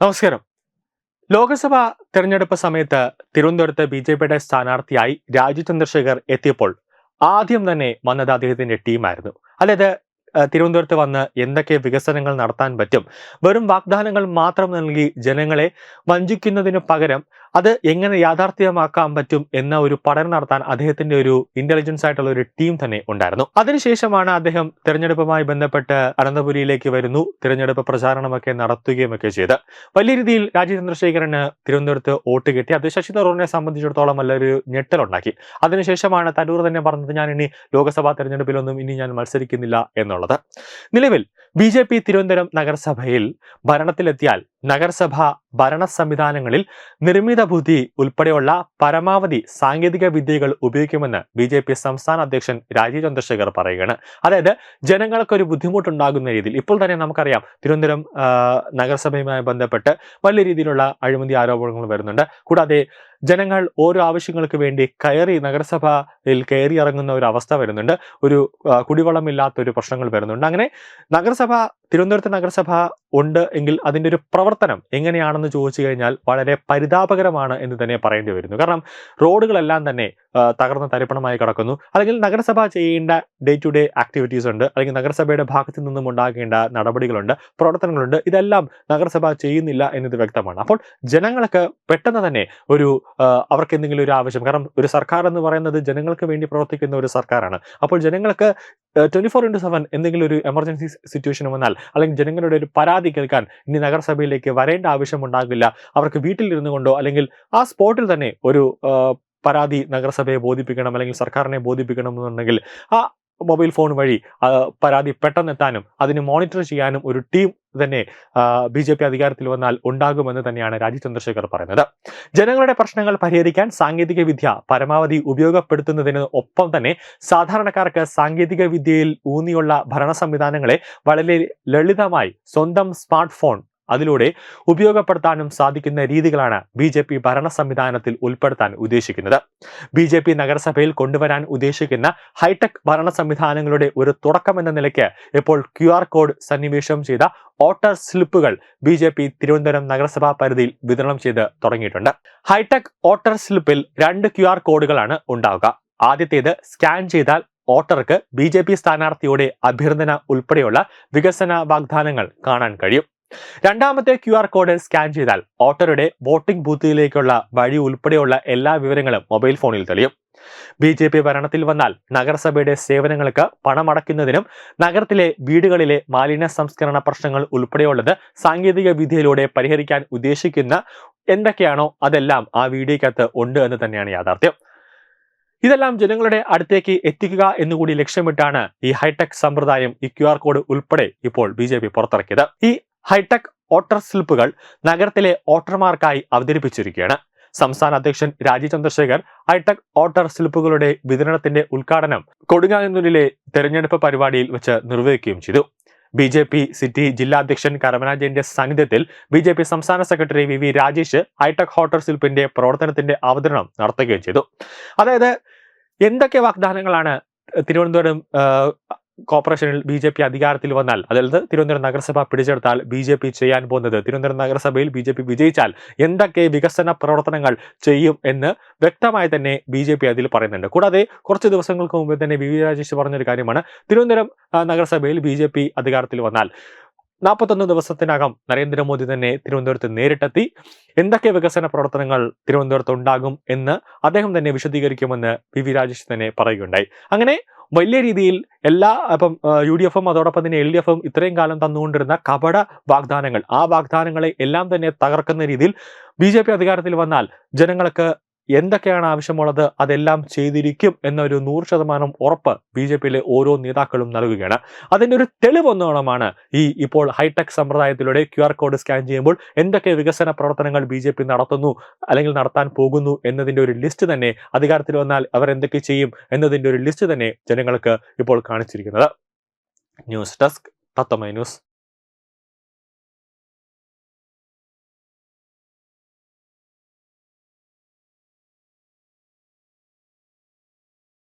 നമസ്കാരം. ലോക്സഭാ തെരഞ്ഞെടുപ്പ് സമയത്ത് തിരുവനന്തപുരത്ത് ബി ജെ പിയുടെ സ്ഥാനാർത്ഥിയായി രാജു ചന്ദ്രശേഖർ എത്തിയപ്പോൾ ആദ്യം തന്നെ വന്നത് അദ്ദേഹത്തിന്റെ ടീമായിരുന്നു. അതായത് തിരുവനന്തപുരത്ത് വന്ന് എന്തൊക്കെ വികസനങ്ങൾ നടത്താൻ പറ്റും? വെറും വാഗ്ദാനങ്ങൾ മാത്രം നൽകി ജനങ്ങളെ വഞ്ചിക്കുന്നതിന് പകരം അത് എങ്ങനെ യാഥാർത്ഥ്യമാക്കാൻ പറ്റും എന്ന ഒരു പഠനം നടത്താൻ അദ്ദേഹത്തിന്റെ ഒരു ഇന്റലിജൻസ് ആയിട്ടുള്ള ഒരു ടീം തന്നെ ഉണ്ടായിരുന്നു. അതിനുശേഷമാണ് അദ്ദേഹം തിരഞ്ഞെടുപ്പുമായി ബന്ധപ്പെട്ട് അനന്തപുരിയിലേക്ക് വരുന്നു. തിരഞ്ഞെടുപ്പ് പ്രചാരണമൊക്കെ നടത്തുകയും ഒക്കെ ചെയ്ത്. വലിയ രീതിയിൽ രാജീവ് തിരുവനന്തപുരത്ത് വോട്ട് കിട്ടി. അത് ശശി തരൂറിനെ സംബന്ധിച്ചിടത്തോളം നല്ലൊരു ഞെട്ടലുണ്ടാക്കി. അതിനുശേഷമാണ് തരൂർ തന്നെ പറഞ്ഞത് ഞാൻ ഇനി ലോക്സഭാ തെരഞ്ഞെടുപ്പിലൊന്നും ഇനി ഞാൻ മത്സരിക്കുന്നില്ല എന്നുള്ളത്. നിലവിൽ ബി ജെ പി തിരുവനന്തപുരം നഗരസഭയിൽ ഭരണത്തിലെത്തിയാൽ നഗരസഭ ഭരണ സംവിധാനങ്ങളിൽ നിർമ്മിത ബുദ്ധി ഉൾപ്പെടെയുള്ള പരമാവധി സാങ്കേതിക വിദ്യകൾ ഉപയോഗിക്കുമെന്ന് ബി ജെ പി സംസ്ഥാന അധ്യക്ഷൻ രാജീവ് ചന്ദ്രശേഖർ പറയുകയാണ്. അതായത് ജനങ്ങൾക്കൊരു ബുദ്ധിമുട്ടുണ്ടാകുന്ന രീതിയിൽ ഇപ്പോൾ തന്നെ നമുക്കറിയാം തിരുവനന്തപുരം നഗരസഭയുമായി ബന്ധപ്പെട്ട് വലിയ രീതിയിലുള്ള അഴിമതി ആരോപണങ്ങൾ വരുന്നുണ്ട്. കൂടാതെ ജനങ്ങൾ ഓരോ ആവശ്യങ്ങൾക്ക് വേണ്ടി കയറി നഗരസഭയിൽ കയറി ഇറങ്ങുന്ന ഒരു അവസ്ഥ വരുന്നുണ്ട്. ഒരു ആ, കുടിവെള്ളമില്ലാത്ത ഒരു പ്രശ്നങ്ങൾ വരുന്നുണ്ട്. അങ്ങനെ നഗരസഭ തിരുവനന്തപുരത്ത് നഗരസഭ ഉണ്ട് എങ്കിൽ അതിന്റെ ഒരു പ്രവർത്തനം എങ്ങനെയാണെന്ന് ചോദിച്ചു കഴിഞ്ഞാൽ വളരെ പരിതാപകരമാണ് എന്ന് തന്നെ പറയേണ്ടി വരുന്നു. കാരണം റോഡുകളെല്ലാം തന്നെ തകർന്ന തരിപ്പണമായി കിടക്കുന്നു. അല്ലെങ്കിൽ നഗരസഭ ചെയ്യേണ്ട ഡേ ടു ഡേ ആക്ടിവിറ്റീസ് ഉണ്ട്. അല്ലെങ്കിൽ നഗരസഭയുടെ ഭാഗത്തു നിന്നും ഉണ്ടാകേണ്ട നടപടികളുണ്ട് പ്രവർത്തനങ്ങളുണ്ട്. ഇതെല്ലാം നഗരസഭ ചെയ്യുന്നില്ല എന്നത് വ്യക്തമാണ്. അപ്പോൾ ജനങ്ങൾക്ക് പെട്ടെന്ന് തന്നെ ഒരു അവർക്ക് എന്തെങ്കിലും ഒരു ആവശ്യം. കാരണം ഒരു സർക്കാർ എന്ന് പറയുന്നത് ജനങ്ങൾക്ക് വേണ്ടി പ്രവർത്തിക്കുന്ന ഒരു സർക്കാരാണ്. അപ്പോൾ ജനങ്ങൾക്ക് ട്വന്റി ഫോർ ഇന്റു സെവൻ എന്തെങ്കിലും ഒരു എമർജൻസി സിറ്റുവേഷൻ വന്നാൽ അല്ലെങ്കിൽ ജനങ്ങളുടെ ഒരു പരാതി കേൾക്കാൻ ഇനി നഗരസഭയിലേക്ക് വരേണ്ട ആവശ്യം ഉണ്ടാകില്ല അവർക്ക് വീട്ടിലിരുന്നു കൊണ്ടോ അല്ലെങ്കിൽ ആ സ്പോട്ടിൽ തന്നെ ഒരു പരാതി നഗരസഭയെ ബോധിപ്പിക്കണം അല്ലെങ്കിൽ സർക്കാരിനെ ബോധിപ്പിക്കണം എന്നുണ്ടെങ്കിൽ ആ മൊബൈൽ ഫോൺ വഴി പരാതി പെട്ടെന്നെത്താനും അതിന് മോണിറ്റർ ചെയ്യാനും ഒരു ടീം തന്നെ ബി ജെ പി അധികാരത്തിൽ വന്നാൽ ഉണ്ടാകുമെന്ന് തന്നെയാണ് രാജീവ് ചന്ദ്രശേഖർ പറയുന്നത്. ജനങ്ങളുടെ പ്രശ്നങ്ങൾ പരിഹരിക്കാൻ സാങ്കേതിക വിദ്യ പരമാവധി ഉപയോഗപ്പെടുത്തുന്നതിന് ഒപ്പം തന്നെ സാധാരണക്കാർക്ക് സാങ്കേതിക വിദ്യയിൽ ഊന്നിയുള്ള ഭരണ സംവിധാനങ്ങളെ വളരെ ലളിതമായി സ്വന്തം സ്മാർട്ട് ഫോൺ അതിലൂടെ ഉപയോഗപ്പെടുത്താനും സാധിക്കുന്ന രീതികളാണ് ബി ജെ പി ഭരണ സംവിധാനത്തിൽ ഉൾപ്പെടുത്താൻ ഉദ്ദേശിക്കുന്നത്. ബി ജെ പി നഗരസഭയിൽ കൊണ്ടുവരാൻ ഉദ്ദേശിക്കുന്ന ഹൈടെക് ഭരണ സംവിധാനങ്ങളുടെ ഒരു തുടക്കമെന്ന നിലയ്ക്ക് ഇപ്പോൾ ക്യു ആർ കോഡ് സന്നിവേശം ചെയ്ത ഓട്ടർ സ്ലിപ്പുകൾ ബി ജെ പി തിരുവനന്തപുരം നഗരസഭാ പരിധിയിൽ വിതരണം ചെയ്ത് തുടങ്ങിയിട്ടുണ്ട്. ഹൈടെക് ഓട്ടർ സ്ലിപ്പിൽ രണ്ട് ക്യു ആർ കോഡുകളാണ് ഉണ്ടാവുക. ആദ്യത്തേത് സ്കാൻ ചെയ്താൽ ഓട്ടർക്ക് ബി ജെ പി സ്ഥാനാർത്ഥിയുടെ അഭ്യർത്ഥന ഉൾപ്പെടെയുള്ള വികസന വാഗ്ദാനങ്ങൾ കാണാൻ കഴിയും. രണ്ടാമത്തെ ക്യു ആർ കോഡ് സ്കാൻ ചെയ്താൽ വോട്ടറുടെ വോട്ടിംഗ് ബൂത്തിലേക്കുള്ള വഴി ഉൾപ്പെടെയുള്ള എല്ലാ വിവരങ്ങളും മൊബൈൽ ഫോണിൽ തെളിയും. ബി ജെ പി ഭരണത്തിൽ വന്നാൽ നഗരസഭയുടെ സേവനങ്ങൾക്ക് പണമടയ്ക്കുന്നതിനും നഗരത്തിലെ വീടുകളിലെ മാലിന്യ സംസ്കരണ പ്രശ്നങ്ങൾ ഉൾപ്പെടെയുള്ളത് സാങ്കേതിക വിദ്യയിലൂടെ പരിഹരിക്കാൻ ഉദ്ദേശിക്കുന്ന എന്തൊക്കെയാണോ അതെല്ലാം ആ വീഡിയോക്കകത്ത് ഉണ്ട് എന്ന് തന്നെയാണ് യാഥാർത്ഥ്യം. ഇതെല്ലാം ജനങ്ങളുടെ അടുത്തേക്ക് എത്തിക്കുക എന്നുകൂടി ലക്ഷ്യമിട്ടാണ് ഈ ഹൈടെക് സമ്പ്രദായം ഈ ക്യു ആർ കോഡ് ഉൾപ്പെടെ ഇപ്പോൾ ബി ജെ പി പുറത്തിറക്കിയത്. ഈ ഹൈടെക് ഓട്ടർ സ്ലിപ്പുകൾ നഗരത്തിലെ ഓട്ടർമാർക്കായി അവതരിപ്പിച്ചിരിക്കുകയാണ്. സംസ്ഥാന അധ്യക്ഷൻ Rajeev Chandrasekhar high tech voter സ്ലിപ്പുകളുടെ വിതരണത്തിന്റെ ഉദ്ഘാടനം കൊടുങ്ങാനൂരിലെ തെരഞ്ഞെടുപ്പ് പരിപാടിയിൽ വെച്ച് നിർവഹിക്കുകയും ചെയ്തു. ബി ജെ പി സിറ്റി ജില്ലാ അധ്യക്ഷൻ കരമന ജയന്റെ സാന്നിധ്യത്തിൽ ബി ജെ പി സംസ്ഥാന secretary V V Rajesh hitech voter സ്ലിപ്പിന്റെ പ്രവർത്തനത്തിന്റെ അവതരണം നടത്തുകയും ചെയ്തു. അതായത് എന്തൊക്കെ വാഗ്ദാനങ്ങളാണ് തിരുവനന്തപുരം കോർപ്പറേഷനിൽ ബി ജെ പി അധികാരത്തിൽ വന്നാൽ അതായത് തിരുവനന്തപുരം നഗരസഭ പിടിച്ചെടുത്താൽ ബി ജെ പി ചെയ്യാൻ പോകുന്നത്. തിരുവനന്തപുരം നഗരസഭയിൽ ബി ജെ പി വിജയിച്ചാൽ എന്തൊക്കെ വികസന പ്രവർത്തനങ്ങൾ ചെയ്യും എന്ന് വ്യക്തമായി തന്നെ ബി ജെ പി അതിൽ പറയുന്നുണ്ട്. കൂടാതെ കുറച്ച് ദിവസങ്ങൾക്ക് മുമ്പ് തന്നെ വി വി രാജേഷ് പറഞ്ഞൊരു കാര്യമാണ്. തിരുവനന്തപുരം നഗരസഭയിൽ ബി ജെ പി അധികാരത്തിൽ വന്നാൽ നാൽപ്പത്തൊന്ന് ദിവസത്തിനകം നരേന്ദ്രമോദി തന്നെ തിരുവനന്തപുരത്ത് നേരിട്ടെത്തി എന്തൊക്കെ വികസന പ്രവർത്തനങ്ങൾ തിരുവനന്തപുരത്ത് ഉണ്ടാകും എന്ന് അദ്ദേഹം തന്നെ വിശദീകരിക്കുമെന്ന് വി വി രാജേഷ് തന്നെ പറയുകയുണ്ടായി. അങ്ങനെ വലിയ രീതിയിൽ എല്ലാ ഇപ്പം യു ഡി എഫും അതോടൊപ്പം തന്നെ എൽ ഡി എഫും ഇത്രയും കാലം തന്നുകൊണ്ടിരുന്ന കപട വാഗ്ദാനങ്ങൾ. ആ വാഗ്ദാനങ്ങളെ എല്ലാം തന്നെ തകർക്കുന്ന രീതിയിൽ ബി ജെ പി അധികാരത്തിൽ വന്നാൽ ജനങ്ങൾക്ക് എന്തൊക്കെയാണ് ആവശ്യമുള്ളത് അതെല്ലാം ചെയ്തിരിക്കും എന്നൊരു നൂറ് ശതമാനം ഉറപ്പ് ബി ജെ പിയിലെ ഓരോ നേതാക്കളും നൽകുകയാണ്. അതിന്റെ ഒരു തെളിവൊന്നോണമാണ് ഈ ഇപ്പോൾ ഹൈടെക് സമ്പ്രദായത്തിലൂടെ ക്യു ആർ കോഡ് സ്കാൻ ചെയ്യുമ്പോൾ എന്തൊക്കെ വികസന പ്രവർത്തനങ്ങൾ ബി ജെ പി നടത്തുന്നു അല്ലെങ്കിൽ നടത്താൻ പോകുന്നു എന്നതിന്റെ ഒരു ലിസ്റ്റ് തന്നെ അധികാരത്തിൽ വന്നാൽ അവർ എന്തൊക്കെ ചെയ്യും എന്നതിന്റെ ഒരു ലിസ്റ്റ് തന്നെ ജനങ്ങൾക്ക് ഇപ്പോൾ കാണിച്ചിരിക്കുന്നത്. ന്യൂസ് ഡെസ്ക് തത്തമൈ ന്യൂസ്.